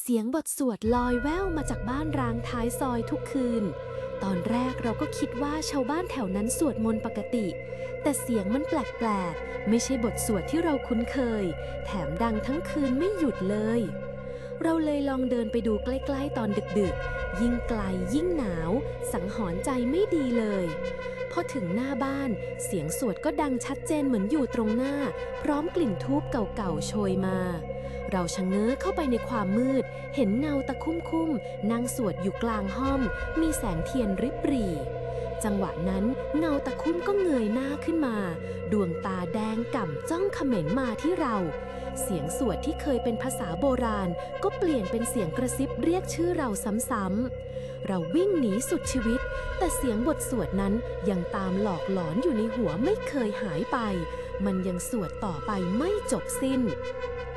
เสียงบทสวดลอยแว่วมาจากบ้านร้างท้ายซอยทุกคืน ตอนแรกเราก็คิดว่าชาวบ้านแถวนั้นสวดมนต์ปกติ แต่เสียงมันแปลกๆ ไม่ใช่บทสวดที่เราคุ้นเคย แถมดังทั้งคืนไม่หยุดเลย เราเลยลองเดินไปดูใกล้ ๆ ตอนดึกๆ ยิ่งไกลยิ่งหนาว สังหรณ์ใจไม่ดีเลยพอถึงหน้าบ้านเสียงสวดก็ดังชัดเจนเหมือนอยู่ตรงหน้า พร้อมกลิ่นทูบเก่าๆโชยมา เราชะเง้อเข้าไปในความมืด เห็นเงาตะคุ่มๆนั่งสวดอยู่กลางห้อง มีแสงเทียนริบหรี่จังหวะนั้นเงาตะคุ่มก็เงยหน้าขึ้นมา ดวงตาแดงก่ำจ้องเขม็งมาที่เรา เสียงสวดที่เคยเป็นภาษาโบราณ ก็เปลี่ยนเป็นเสียงกระซิบเรียกชื่อเราซ้ำๆ เราวิ่งหนีสุดชีวิต แต่เสียงบทสวดนั้นยังตามหลอกหลอนอยู่ในหัวไม่เคยหายไป มันยังสวดต่อไปไม่จบสิ้น